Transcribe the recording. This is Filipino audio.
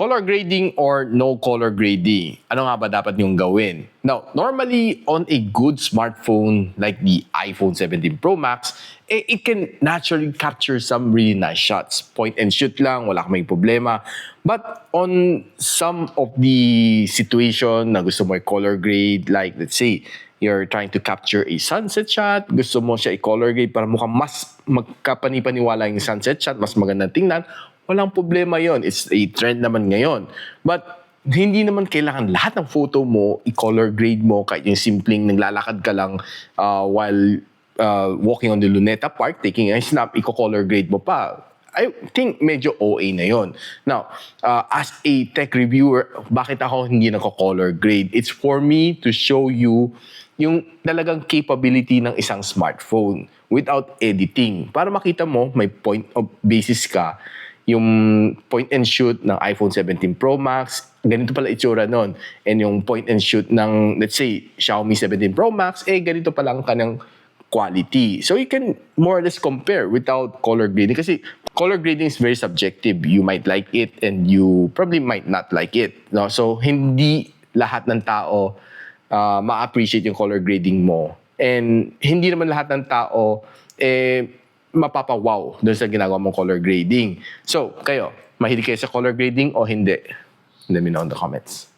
color grading or no color grading? Ano nga ba dapat niyong gawin? Now, normally on a good smartphone like the iPhone 17 Pro Max, eh, it can naturally capture some really nice shots. Point and shoot lang, wala kang may problema. But on some of the situation na gusto mo i-color grade, like let's say, you're trying to capture a sunset shot, gusto mo siya i-color grade para mukhang mas magkapanipaniwala yung sunset shot, mas magandang tingnan, walang problema yon It's a trend naman ngayon. But hindi naman kailangan lahat ng photo mo, i-color grade mo, kahit yung simpleng naglalakad ka lang uh, while uh, walking on the Luneta Park, taking a snap, i-color grade mo pa. I think medyo OA na yon. Now, uh, as a tech reviewer, bakit ako hindi nako-color grade? It's for me to show you yung talagang capability ng isang smartphone without editing. Para makita mo, may point of basis ka yung point and shoot ng iPhone 17 Pro Max, ganito pala itsura nun. And yung point and shoot ng, let's say, Xiaomi 17 Pro Max, eh ganito pa lang kanyang quality. So you can more or less compare without color grading. Kasi color grading is very subjective. You might like it and you probably might not like it. No? So hindi lahat ng tao uh, ma-appreciate yung color grading mo. And hindi naman lahat ng tao eh, mapapawaw doon sa ginagawa mong color grading. So, kayo, mahilig kayo sa color grading o hindi? Let me know in the comments.